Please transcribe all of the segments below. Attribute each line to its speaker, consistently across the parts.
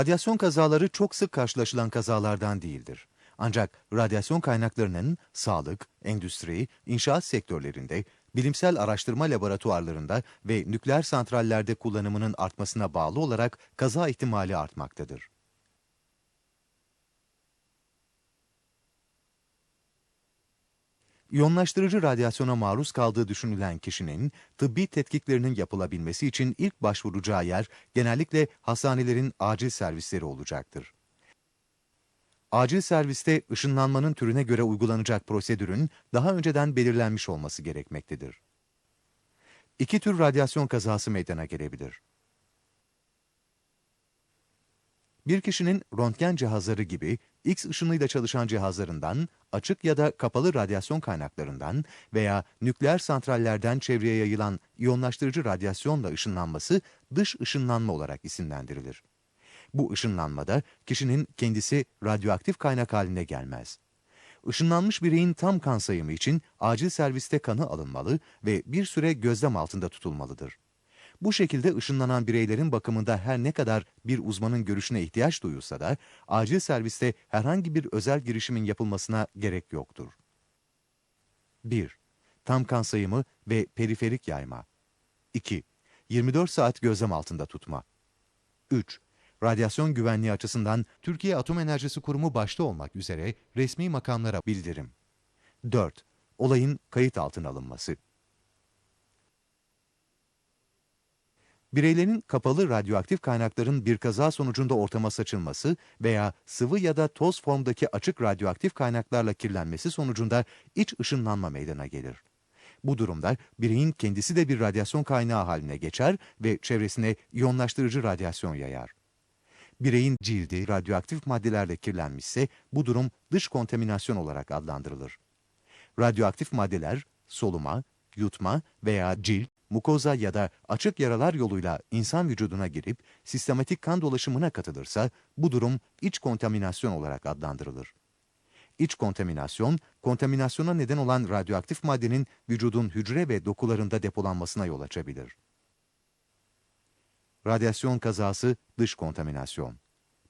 Speaker 1: Radyasyon kazaları çok sık karşılaşılan kazalardan değildir. Ancak radyasyon kaynaklarının sağlık, endüstri, inşaat sektörlerinde, bilimsel araştırma laboratuvarlarında ve nükleer santrallerde kullanımının artmasına bağlı olarak kaza ihtimali artmaktadır. İyonlaştırıcı radyasyona maruz kaldığı düşünülen kişinin tıbbi tetkiklerinin yapılabilmesi için ilk başvuracağı yer genellikle hastanelerin acil servisleri olacaktır. Acil serviste ışınlanmanın türüne göre uygulanacak prosedürün daha önceden belirlenmiş olması gerekmektedir. İki tür radyasyon kazası meydana gelebilir. Bir kişinin röntgen cihazları gibi X ışınıyla çalışan cihazlarından, açık ya da kapalı radyasyon kaynaklarından veya nükleer santrallerden çevreye yayılan iyonlaştırıcı radyasyonla ışınlanması dış ışınlanma olarak isimlendirilir. Bu ışınlanmada kişinin kendisi radyoaktif kaynak haline gelmez. Işınlanmış bireyin tam kan sayımı için acil serviste kanı alınmalı ve bir süre gözlem altında tutulmalıdır. Bu şekilde ışınlanan bireylerin bakımında her ne kadar bir uzmanın görüşüne ihtiyaç duyulsa da acil serviste herhangi bir özel girişimin yapılmasına gerek yoktur. 1. Tam kan sayımı ve periferik yayma. 2. 24 saat gözlem altında tutma. 3. Radyasyon güvenliği açısından Türkiye Atom Enerjisi Kurumu başta olmak üzere resmi makamlara bildirim. 4. Olayın kayıt altına alınması. Bireylerin kapalı radyoaktif kaynakların bir kaza sonucunda ortama saçılması veya sıvı ya da toz formdaki açık radyoaktif kaynaklarla kirlenmesi sonucunda iç ışınlanma meydana gelir. Bu durumda bireyin kendisi de bir radyasyon kaynağı haline geçer ve çevresine iyonlaştırıcı radyasyon yayar. Bireyin cildi radyoaktif maddelerle kirlenmişse bu durum dış kontaminasyon olarak adlandırılır. Radyoaktif maddeler soluma, yutma veya cilt, mukoza ya da açık yaralar yoluyla insan vücuduna girip sistematik kan dolaşımına katılırsa bu durum iç kontaminasyon olarak adlandırılır. İç kontaminasyon, kontaminasyona neden olan radyoaktif maddenin vücudun hücre ve dokularında depolanmasına yol açabilir. Radyasyon kazası, dış kontaminasyon.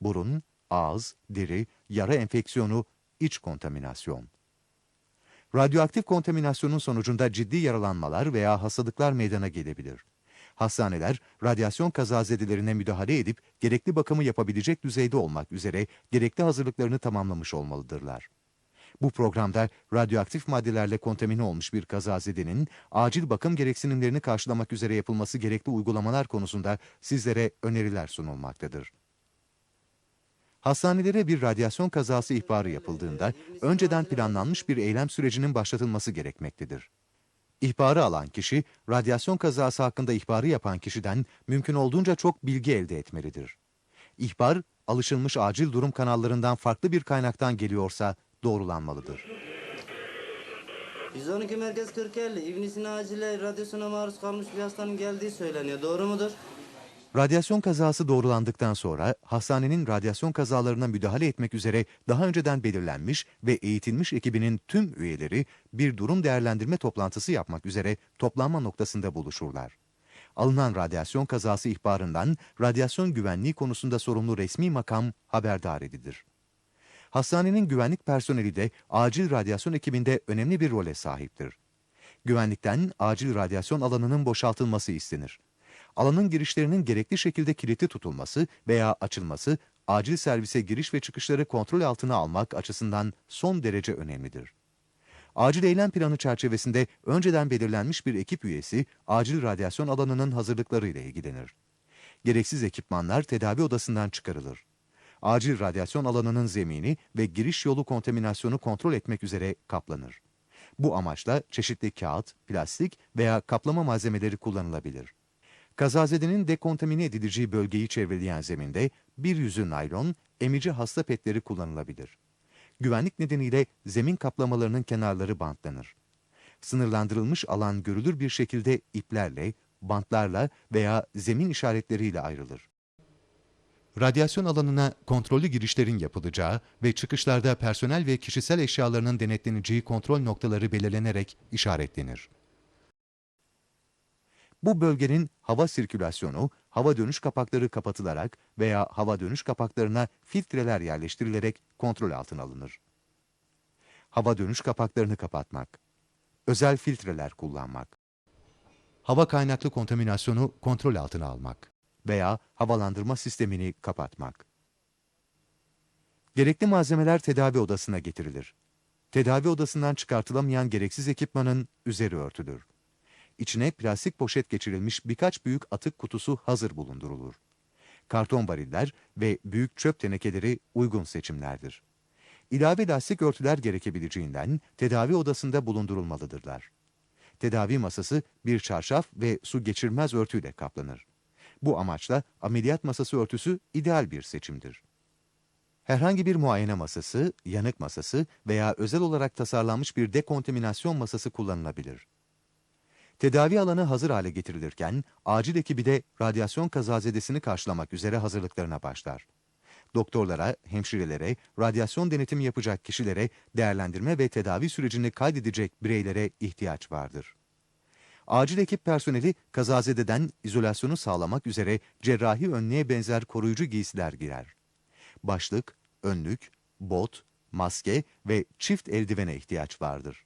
Speaker 1: Burun, ağız, deri, yara enfeksiyonu, iç kontaminasyon. Radyoaktif kontaminasyonun sonucunda ciddi yaralanmalar veya hastalıklar meydana gelebilir. Hastaneler, radyasyon kazazedelerine müdahale edip gerekli bakımı yapabilecek düzeyde olmak üzere gerekli hazırlıklarını tamamlamış olmalıdırlar. Bu programda radyoaktif maddelerle kontamine olmuş bir kazazedenin acil bakım gereksinimlerini karşılamak üzere yapılması gerekli uygulamalar konusunda sizlere öneriler sunulmaktadır. Hastanelere bir radyasyon kazası ihbarı yapıldığında önceden planlanmış bir eylem sürecinin başlatılması gerekmektedir. İhbarı alan kişi, radyasyon kazası hakkında ihbarı yapan kişiden mümkün olduğunca çok bilgi elde etmelidir. İhbar, alışılmış acil durum kanallarından farklı bir kaynaktan geliyorsa doğrulanmalıdır.
Speaker 2: 112 Merkez 4050 İbn acile radyasyona maruz kalmış bir hastanın geldiği söyleniyor. Doğru mudur?
Speaker 1: Radyasyon kazası doğrulandıktan sonra hastanenin radyasyon kazalarına müdahale etmek üzere daha önceden belirlenmiş ve eğitilmiş ekibinin tüm üyeleri bir durum değerlendirme toplantısı yapmak üzere toplanma noktasında buluşurlar. Alınan radyasyon kazası ihbarından radyasyon güvenliği konusunda sorumlu resmi makam haberdar edilir. Hastanenin güvenlik personeli de acil radyasyon ekibinde önemli bir role sahiptir. Güvenlikten acil radyasyon alanının boşaltılması istenir. Alanın girişlerinin gerekli şekilde kilitli tutulması veya açılması, acil servise giriş ve çıkışları kontrol altına almak açısından son derece önemlidir. Acil eylem planı çerçevesinde önceden belirlenmiş bir ekip üyesi, acil radyasyon alanının hazırlıkları ile ilgilenir. Gereksiz ekipmanlar tedavi odasından çıkarılır. Acil radyasyon alanının zemini ve giriş yolu kontaminasyonu kontrol etmek üzere kaplanır. Bu amaçla çeşitli kağıt, plastik veya kaplama malzemeleri kullanılabilir. Kazazedenin dekontamine edileceği bölgeyi çevreleyen zeminde bir yüzü naylon, emici hasta petleri kullanılabilir. Güvenlik nedeniyle zemin kaplamalarının kenarları bantlanır. Sınırlandırılmış alan görülür bir şekilde iplerle, bantlarla veya zemin işaretleriyle ayrılır. Radyasyon alanına kontrollü girişlerin yapılacağı ve çıkışlarda personel ve kişisel eşyalarının denetleneceği kontrol noktaları belirlenerek işaretlenir. Bu bölgenin hava sirkülasyonu, hava dönüş kapakları kapatılarak veya hava dönüş kapaklarına filtreler yerleştirilerek kontrol altına alınır. Hava dönüş kapaklarını kapatmak. Özel filtreler kullanmak. Hava kaynaklı kontaminasyonu kontrol altına almak veya havalandırma sistemini kapatmak. Gerekli malzemeler tedavi odasına getirilir. Tedavi odasından çıkartılamayan gereksiz ekipmanın üzeri örtülür. İçine plastik poşet geçirilmiş birkaç büyük atık kutusu hazır bulundurulur. Karton variller ve büyük çöp tenekeleri uygun seçimlerdir. İlave lastik örtüler gerekebileceğinden tedavi odasında bulundurulmalıdırlar. Tedavi masası bir çarşaf ve su geçirmez örtüyle kaplanır. Bu amaçla ameliyat masası örtüsü ideal bir seçimdir. Herhangi bir muayene masası, yanık masası veya özel olarak tasarlanmış bir dekontaminasyon masası kullanılabilir. Tedavi alanı hazır hale getirilirken, acil ekibi de radyasyon kazazedesini karşılamak üzere hazırlıklarına başlar. Doktorlara, hemşirelere, radyasyon denetimi yapacak kişilere, değerlendirme ve tedavi sürecini kaydedecek bireylere ihtiyaç vardır. Acil ekip personeli kazazededen izolasyonu sağlamak üzere cerrahi önlüğe benzer koruyucu giysiler giyer. Başlık, önlük, bot, maske ve çift eldivene ihtiyaç vardır.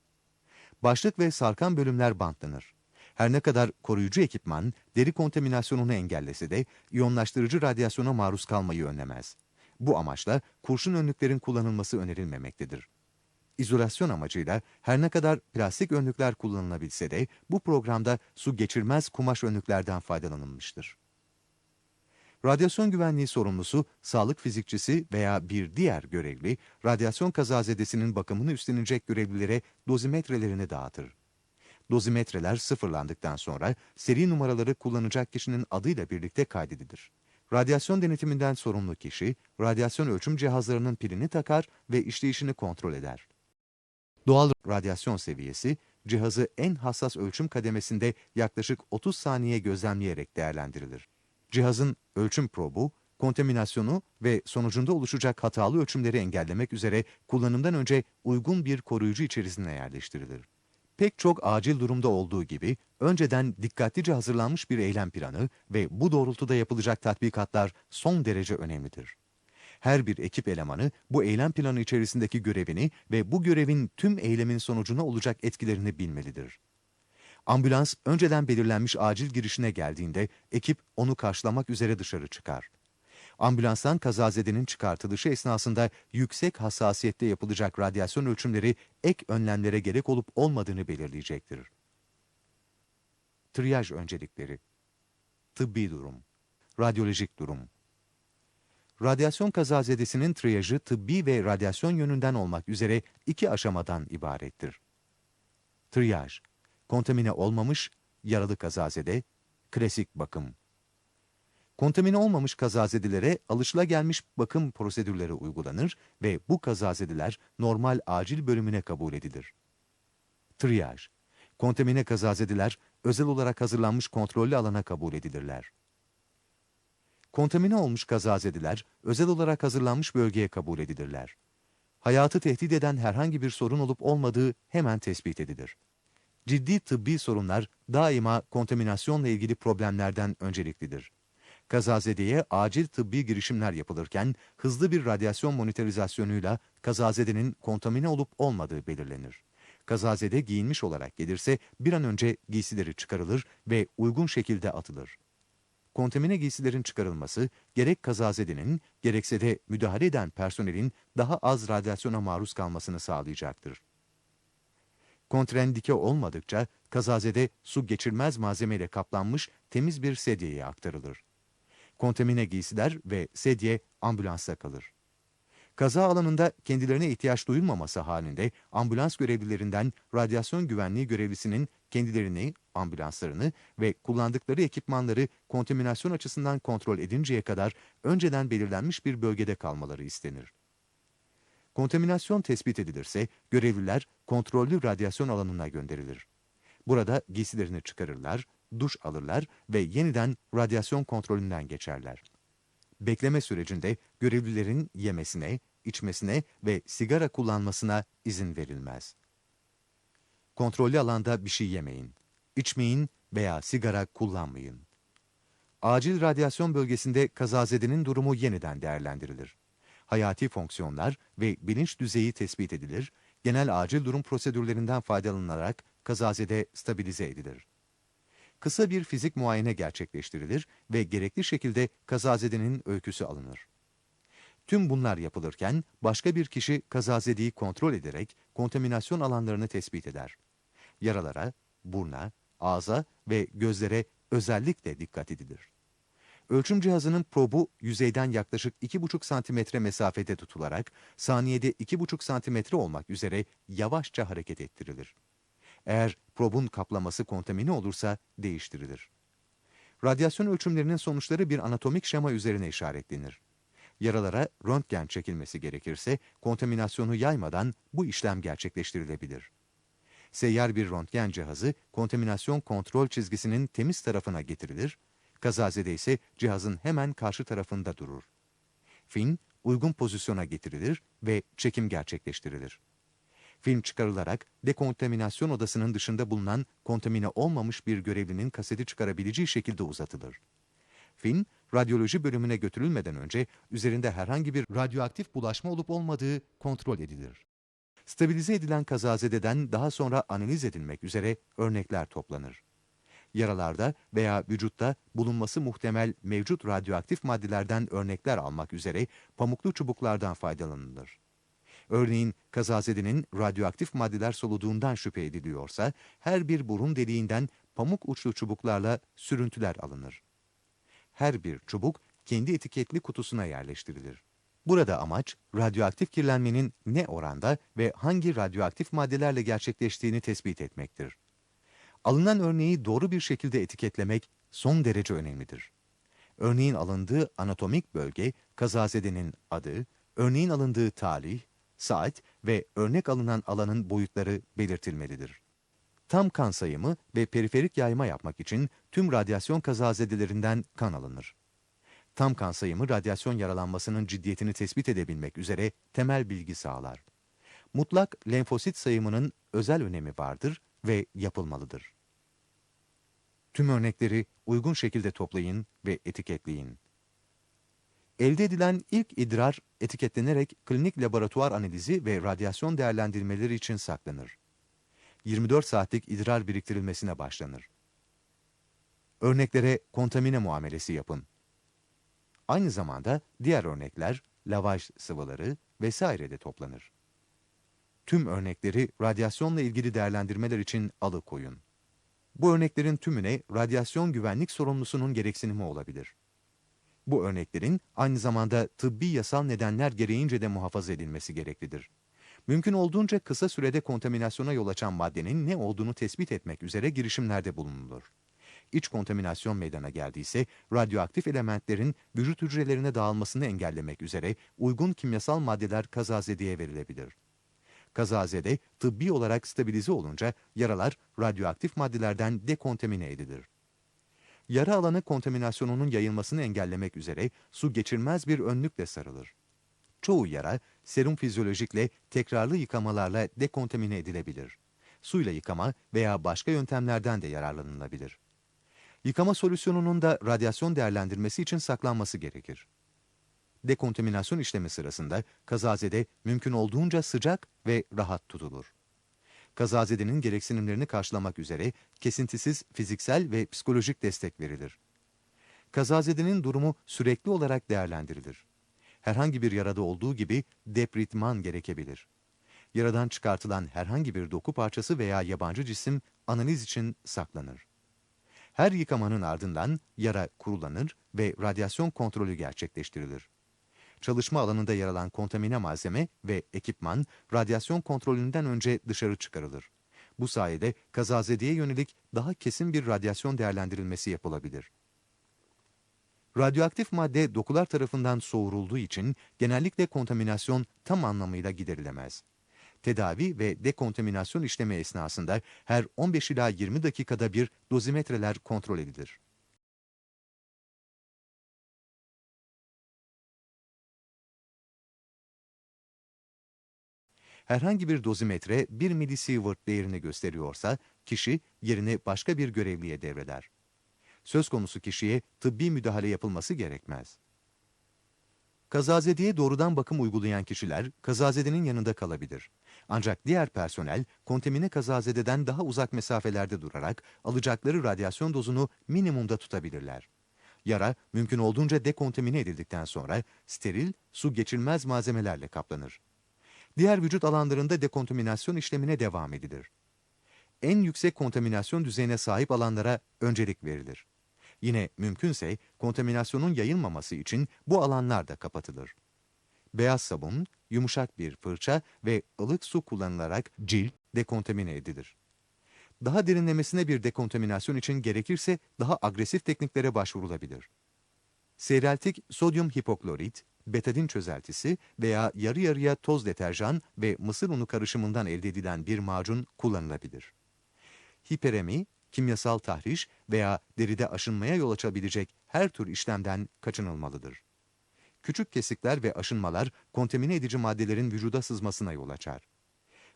Speaker 1: Başlık ve sarkan bölümler bantlanır. Her ne kadar koruyucu ekipman deri kontaminasyonunu engellese de iyonlaştırıcı radyasyona maruz kalmayı önlemez. Bu amaçla kurşun önlüklerin kullanılması önerilmemektedir. İzolasyon amacıyla her ne kadar plastik önlükler kullanılabilse de bu programda su geçirmez kumaş önlüklerden faydalanılmıştır. Radyasyon güvenliği sorumlusu, sağlık fizikçisi veya bir diğer görevli, radyasyon kazazedesinin bakımını üstlenecek görevlilere dozimetrelerini dağıtır. Dozimetreler sıfırlandıktan sonra seri numaraları kullanacak kişinin adıyla birlikte kaydedilir. Radyasyon denetiminden sorumlu kişi, radyasyon ölçüm cihazlarının pilini takar ve işleyişini kontrol eder. Doğal radyasyon seviyesi, cihazı en hassas ölçüm kademesinde yaklaşık 30 saniye gözlemleyerek değerlendirilir. Cihazın ölçüm probu, kontaminasyonu ve sonucunda oluşacak hatalı ölçümleri engellemek üzere kullanımdan önce uygun bir koruyucu içerisine yerleştirilir. Pek çok acil durumda olduğu gibi önceden dikkatlice hazırlanmış bir eylem planı ve bu doğrultuda yapılacak tatbikatlar son derece önemlidir. Her bir ekip elemanı bu eylem planı içerisindeki görevini ve bu görevin tüm eylemin sonucuna olacak etkilerini bilmelidir. Ambulans önceden belirlenmiş acil girişine geldiğinde ekip onu karşılamak üzere dışarı çıkar. Ambulanstan kazazedenin çıkartılışı esnasında yüksek hassasiyette yapılacak radyasyon ölçümleri ek önlemlere gerek olup olmadığını belirleyecektir. Triyaj öncelikleri Tıbbi durum Radyolojik durum Radyasyon kazazedesinin triyajı tıbbi ve radyasyon yönünden olmak üzere iki aşamadan ibarettir. Triyaj kontamine olmamış, yaralı kazazede, klasik bakım. Kontamine olmamış kazazedelere alışılagelmiş bakım prosedürleri uygulanır ve bu kazazedeler normal acil bölümüne kabul edilir. Triyaj. Kontamine kazazedeler özel olarak hazırlanmış kontrollü alana kabul edilirler. Kontamine olmuş kazazedeler özel olarak hazırlanmış bölgeye kabul edilirler. Hayatı tehdit eden herhangi bir sorun olup olmadığı hemen tespit edilir ciddi tıbbi sorunlar daima kontaminasyonla ilgili problemlerden önceliklidir. Kazazedeye acil tıbbi girişimler yapılırken hızlı bir radyasyon monitorizasyonuyla kazazedenin kontamine olup olmadığı belirlenir. Kazazede giyinmiş olarak gelirse bir an önce giysileri çıkarılır ve uygun şekilde atılır. Kontamine giysilerin çıkarılması gerek kazazedenin gerekse de müdahale eden personelin daha az radyasyona maruz kalmasını sağlayacaktır. Kontrendike olmadıkça kazazede su geçirmez malzemeyle kaplanmış temiz bir sedyeye aktarılır. Kontamine giysiler ve sedye ambulansa kalır. Kaza alanında kendilerine ihtiyaç duyulmaması halinde ambulans görevlilerinden radyasyon güvenliği görevlisinin kendilerini, ambulanslarını ve kullandıkları ekipmanları kontaminasyon açısından kontrol edinceye kadar önceden belirlenmiş bir bölgede kalmaları istenir. Kontaminasyon tespit edilirse görevliler kontrollü radyasyon alanına gönderilir. Burada giysilerini çıkarırlar, duş alırlar ve yeniden radyasyon kontrolünden geçerler. Bekleme sürecinde görevlilerin yemesine, içmesine ve sigara kullanmasına izin verilmez. Kontrollü alanda bir şey yemeyin, içmeyin veya sigara kullanmayın. Acil radyasyon bölgesinde kazazedenin durumu yeniden değerlendirilir. Hayati fonksiyonlar ve bilinç düzeyi tespit edilir, genel acil durum prosedürlerinden faydalanılarak kazazede stabilize edilir. Kısa bir fizik muayene gerçekleştirilir ve gerekli şekilde kazazedenin öyküsü alınır. Tüm bunlar yapılırken başka bir kişi kazazedeyi kontrol ederek kontaminasyon alanlarını tespit eder. Yaralara, burna, ağza ve gözlere özellikle dikkat edilir. Ölçüm cihazının probu yüzeyden yaklaşık 2,5 santimetre mesafede tutularak saniyede 2,5 santimetre olmak üzere yavaşça hareket ettirilir. Eğer probun kaplaması kontamine olursa değiştirilir. Radyasyon ölçümlerinin sonuçları bir anatomik şema üzerine işaretlenir. Yaralara röntgen çekilmesi gerekirse kontaminasyonu yaymadan bu işlem gerçekleştirilebilir. Seyyar bir röntgen cihazı kontaminasyon kontrol çizgisinin temiz tarafına getirilir, kazazede ise cihazın hemen karşı tarafında durur. Film uygun pozisyona getirilir ve çekim gerçekleştirilir. Film çıkarılarak dekontaminasyon odasının dışında bulunan kontamine olmamış bir görevlinin kaseti çıkarabileceği şekilde uzatılır. Film, radyoloji bölümüne götürülmeden önce üzerinde herhangi bir radyoaktif bulaşma olup olmadığı kontrol edilir. Stabilize edilen kazazededen daha sonra analiz edilmek üzere örnekler toplanır. Yaralarda veya vücutta bulunması muhtemel mevcut radyoaktif maddelerden örnekler almak üzere pamuklu çubuklardan faydalanılır. Örneğin kazazedenin radyoaktif maddeler soluduğundan şüphe ediliyorsa her bir burun deliğinden pamuk uçlu çubuklarla sürüntüler alınır. Her bir çubuk kendi etiketli kutusuna yerleştirilir. Burada amaç radyoaktif kirlenmenin ne oranda ve hangi radyoaktif maddelerle gerçekleştiğini tespit etmektir. Alınan örneği doğru bir şekilde etiketlemek son derece önemlidir. Örneğin alındığı anatomik bölge, kazazedenin adı, örneğin alındığı tarih, saat ve örnek alınan alanın boyutları belirtilmelidir. Tam kan sayımı ve periferik yayma yapmak için tüm radyasyon kazazedelerinden kan alınır. Tam kan sayımı radyasyon yaralanmasının ciddiyetini tespit edebilmek üzere temel bilgi sağlar. Mutlak lenfosit sayımının özel önemi vardır ve yapılmalıdır. Tüm örnekleri uygun şekilde toplayın ve etiketleyin. Elde edilen ilk idrar etiketlenerek klinik laboratuvar analizi ve radyasyon değerlendirmeleri için saklanır. 24 saatlik idrar biriktirilmesine başlanır. Örneklere kontamine muamelesi yapın. Aynı zamanda diğer örnekler, lavaj sıvıları vesaire de toplanır. Tüm örnekleri radyasyonla ilgili değerlendirmeler için alıkoyun. Bu örneklerin tümüne radyasyon güvenlik sorumlusunun gereksinimi olabilir. Bu örneklerin aynı zamanda tıbbi yasal nedenler gereğince de muhafaza edilmesi gereklidir. Mümkün olduğunca kısa sürede kontaminasyona yol açan maddenin ne olduğunu tespit etmek üzere girişimlerde bulunulur. İç kontaminasyon meydana geldiyse radyoaktif elementlerin vücut hücrelerine dağılmasını engellemek üzere uygun kimyasal maddeler kazazedeye verilebilir. Kazazede tıbbi olarak stabilize olunca yaralar radyoaktif maddelerden dekontamine edilir. Yara alanı kontaminasyonunun yayılmasını engellemek üzere su geçirmez bir önlükle sarılır. Çoğu yara serum fizyolojikle tekrarlı yıkamalarla dekontamine edilebilir. Suyla yıkama veya başka yöntemlerden de yararlanılabilir. Yıkama solüsyonunun da radyasyon değerlendirmesi için saklanması gerekir. Dekontaminasyon işlemi sırasında kazazede mümkün olduğunca sıcak ve rahat tutulur. Kazazedenin gereksinimlerini karşılamak üzere kesintisiz fiziksel ve psikolojik destek verilir. Kazazedenin durumu sürekli olarak değerlendirilir. Herhangi bir yarada olduğu gibi depritman gerekebilir. Yaradan çıkartılan herhangi bir doku parçası veya yabancı cisim analiz için saklanır. Her yıkamanın ardından yara kurulanır ve radyasyon kontrolü gerçekleştirilir. Çalışma alanında yer alan kontamine malzeme ve ekipman radyasyon kontrolünden önce dışarı çıkarılır. Bu sayede kazazedeye yönelik daha kesin bir radyasyon değerlendirilmesi yapılabilir. Radyoaktif madde dokular tarafından soğurulduğu için genellikle kontaminasyon tam anlamıyla giderilemez. Tedavi ve dekontaminasyon işlemi esnasında her 15 ila 20 dakikada bir dozimetreler kontrol edilir. Herhangi bir dozimetre 1 milisievert değerini gösteriyorsa kişi yerini başka bir görevliye devreder. Söz konusu kişiye tıbbi müdahale yapılması gerekmez. Kazazedeye doğrudan bakım uygulayan kişiler kazazedenin yanında kalabilir. Ancak diğer personel kontamine kazazededen daha uzak mesafelerde durarak alacakları radyasyon dozunu minimumda tutabilirler. Yara mümkün olduğunca dekontamine edildikten sonra steril, su geçirmez malzemelerle kaplanır. Diğer vücut alanlarında dekontaminasyon işlemine devam edilir. En yüksek kontaminasyon düzeyine sahip alanlara öncelik verilir. Yine mümkünse kontaminasyonun yayılmaması için bu alanlar da kapatılır. Beyaz sabun, yumuşak bir fırça ve ılık su kullanılarak cilt dekontamine edilir. Daha derinlemesine bir dekontaminasyon için gerekirse daha agresif tekniklere başvurulabilir. Seyreltik sodyum hipoklorit, betadin çözeltisi veya yarı yarıya toz deterjan ve mısır unu karışımından elde edilen bir macun kullanılabilir. Hiperemi, kimyasal tahriş veya deride aşınmaya yol açabilecek her tür işlemden kaçınılmalıdır. Küçük kesikler ve aşınmalar kontamine edici maddelerin vücuda sızmasına yol açar.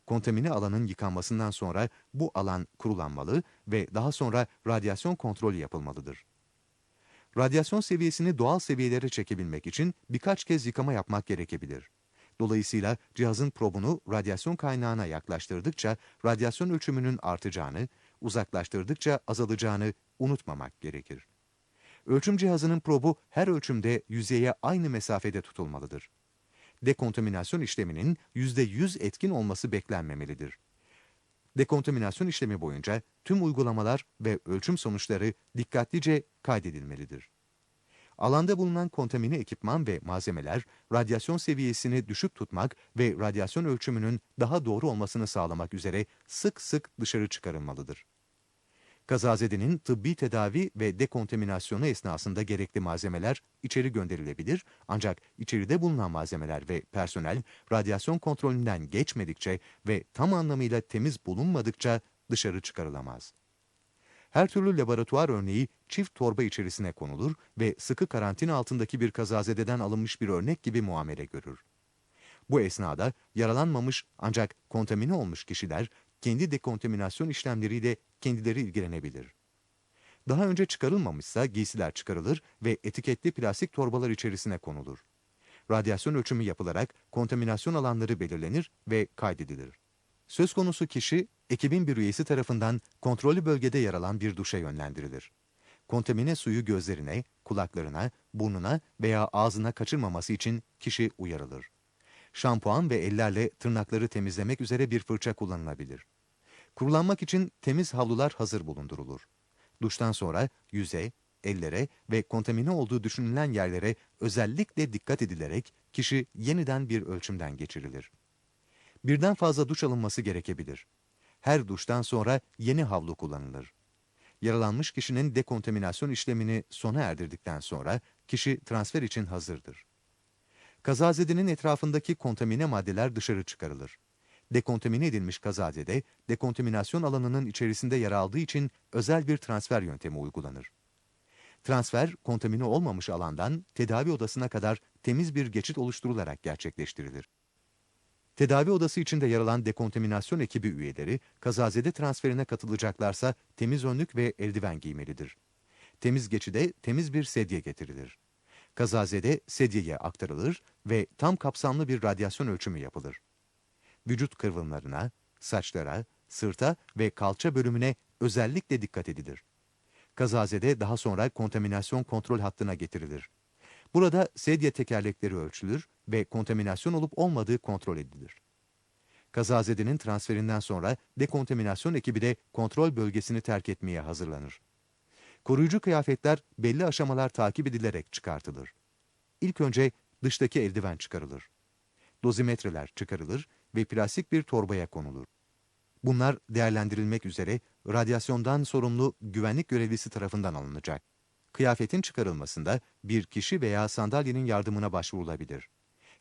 Speaker 1: Kontamine alanın yıkanmasından sonra bu alan kurulanmalı ve daha sonra radyasyon kontrolü yapılmalıdır. Radyasyon seviyesini doğal seviyelere çekebilmek için birkaç kez yıkama yapmak gerekebilir. Dolayısıyla cihazın probunu radyasyon kaynağına yaklaştırdıkça radyasyon ölçümünün artacağını, uzaklaştırdıkça azalacağını unutmamak gerekir. Ölçüm cihazının probu her ölçümde yüzeye aynı mesafede tutulmalıdır. Dekontaminasyon işleminin %100 etkin olması beklenmemelidir. Dekontaminasyon işlemi boyunca tüm uygulamalar ve ölçüm sonuçları dikkatlice kaydedilmelidir. Alanda bulunan kontamine ekipman ve malzemeler radyasyon seviyesini düşük tutmak ve radyasyon ölçümünün daha doğru olmasını sağlamak üzere sık sık dışarı çıkarılmalıdır. Kazazedenin tıbbi tedavi ve dekontaminasyonu esnasında gerekli malzemeler içeri gönderilebilir ancak içeride bulunan malzemeler ve personel radyasyon kontrolünden geçmedikçe ve tam anlamıyla temiz bulunmadıkça dışarı çıkarılamaz. Her türlü laboratuvar örneği çift torba içerisine konulur ve sıkı karantina altındaki bir kazazededen alınmış bir örnek gibi muamele görür. Bu esnada yaralanmamış ancak kontamine olmuş kişiler kendi dekontaminasyon işlemleriyle kendileri ilgilenebilir. Daha önce çıkarılmamışsa giysiler çıkarılır ve etiketli plastik torbalar içerisine konulur. Radyasyon ölçümü yapılarak kontaminasyon alanları belirlenir ve kaydedilir. Söz konusu kişi, ekibin bir üyesi tarafından kontrollü bölgede yer alan bir duşa yönlendirilir. Kontamine suyu gözlerine, kulaklarına, burnuna veya ağzına kaçırmaması için kişi uyarılır. Şampuan ve ellerle tırnakları temizlemek üzere bir fırça kullanılabilir. Kurulanmak için temiz havlular hazır bulundurulur. Duştan sonra yüze, ellere ve kontamine olduğu düşünülen yerlere özellikle dikkat edilerek kişi yeniden bir ölçümden geçirilir. Birden fazla duş alınması gerekebilir. Her duştan sonra yeni havlu kullanılır. Yaralanmış kişinin dekontaminasyon işlemini sona erdirdikten sonra kişi transfer için hazırdır. Kazazedenin etrafındaki kontamine maddeler dışarı çıkarılır. Dekontamine edilmiş kazazede, dekontaminasyon alanının içerisinde yer aldığı için özel bir transfer yöntemi uygulanır. Transfer, kontamine olmamış alandan tedavi odasına kadar temiz bir geçit oluşturularak gerçekleştirilir. Tedavi odası içinde yer alan dekontaminasyon ekibi üyeleri, kazazede transferine katılacaklarsa temiz önlük ve eldiven giymelidir. Temiz geçide temiz bir sedye getirilir. Kazazede sedyeye aktarılır ve tam kapsamlı bir radyasyon ölçümü yapılır. Vücut kıvrımlarına, saçlara, sırta ve kalça bölümüne özellikle dikkat edilir. Kazazede daha sonra kontaminasyon kontrol hattına getirilir. Burada sedye tekerlekleri ölçülür ve kontaminasyon olup olmadığı kontrol edilir. Kazazedenin transferinden sonra dekontaminasyon ekibi de kontrol bölgesini terk etmeye hazırlanır. Koruyucu kıyafetler belli aşamalar takip edilerek çıkartılır. İlk önce dıştaki eldiven çıkarılır. Dozimetreler çıkarılır ve plastik bir torbaya konulur. Bunlar değerlendirilmek üzere radyasyondan sorumlu güvenlik görevlisi tarafından alınacak. Kıyafetin çıkarılmasında bir kişi veya sandalyenin yardımına başvurulabilir.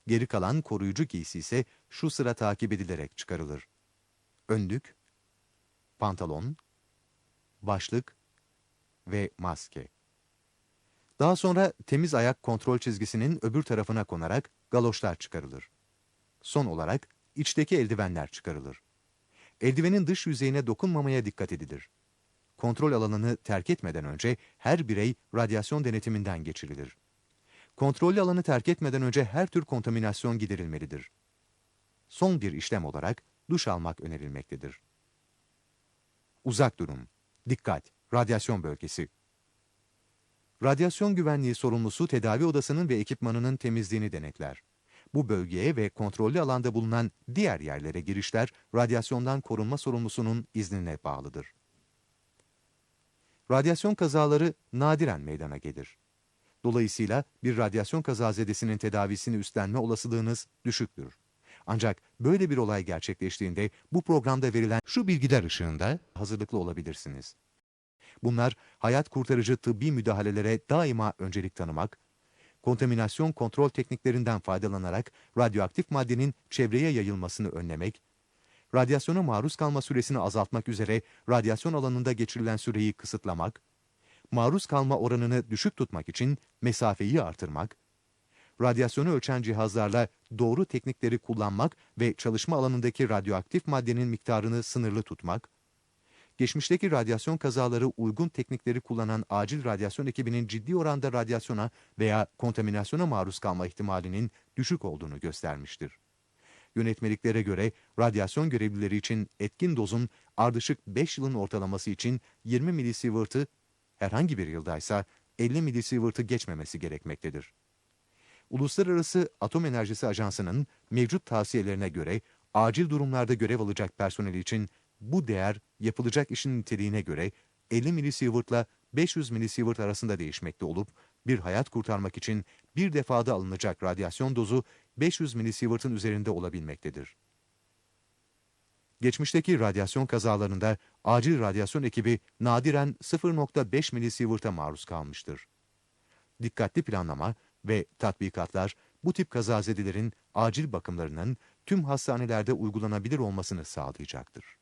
Speaker 1: Geri kalan koruyucu giysi ise şu sıra takip edilerek çıkarılır. Önlük, pantolon, başlık ve maske. Daha sonra temiz ayak kontrol çizgisinin öbür tarafına konarak galoşlar çıkarılır. Son olarak içteki eldivenler çıkarılır. Eldivenin dış yüzeyine dokunmamaya dikkat edilir. Kontrol alanını terk etmeden önce her birey radyasyon denetiminden geçirilir. Kontrollü alanı terk etmeden önce her tür kontaminasyon giderilmelidir. Son bir işlem olarak duş almak önerilmektedir. Uzak durun. Dikkat! Radyasyon bölgesi. Radyasyon güvenliği sorumlusu tedavi odasının ve ekipmanının temizliğini denetler. Bu bölgeye ve kontrollü alanda bulunan diğer yerlere girişler radyasyondan korunma sorumlusunun iznine bağlıdır. Radyasyon kazaları nadiren meydana gelir. Dolayısıyla bir radyasyon kazazedesinin tedavisini üstlenme olasılığınız düşüktür. Ancak böyle bir olay gerçekleştiğinde bu programda verilen şu bilgiler ışığında hazırlıklı olabilirsiniz. Bunlar hayat kurtarıcı tıbbi müdahalelere daima öncelik tanımak, kontaminasyon kontrol tekniklerinden faydalanarak radyoaktif maddenin çevreye yayılmasını önlemek, radyasyona maruz kalma süresini azaltmak üzere radyasyon alanında geçirilen süreyi kısıtlamak, maruz kalma oranını düşük tutmak için mesafeyi artırmak, radyasyonu ölçen cihazlarla doğru teknikleri kullanmak ve çalışma alanındaki radyoaktif maddenin miktarını sınırlı tutmak, geçmişteki radyasyon kazaları uygun teknikleri kullanan acil radyasyon ekibinin ciddi oranda radyasyona veya kontaminasyona maruz kalma ihtimalinin düşük olduğunu göstermiştir. Yönetmeliklere göre radyasyon görevlileri için etkin dozun ardışık 5 yılın ortalaması için 20 milisievert'ı, herhangi bir yıldaysa 50 milisievert'ı geçmemesi gerekmektedir. Uluslararası Atom Enerjisi Ajansı'nın mevcut tavsiyelerine göre acil durumlarda görev alacak personel için bu değer yapılacak işin niteliğine göre 50 milisievert ile 500 milisievert arasında değişmekte olup bir hayat kurtarmak için bir defada alınacak radyasyon dozu 500 milisievert'ın üzerinde olabilmektedir. Geçmişteki radyasyon kazalarında acil radyasyon ekibi nadiren 0.5 milisievert'a maruz kalmıştır. Dikkatli planlama ve tatbikatlar bu tip kazazedelerin acil bakımlarının tüm hastanelerde uygulanabilir olmasını sağlayacaktır.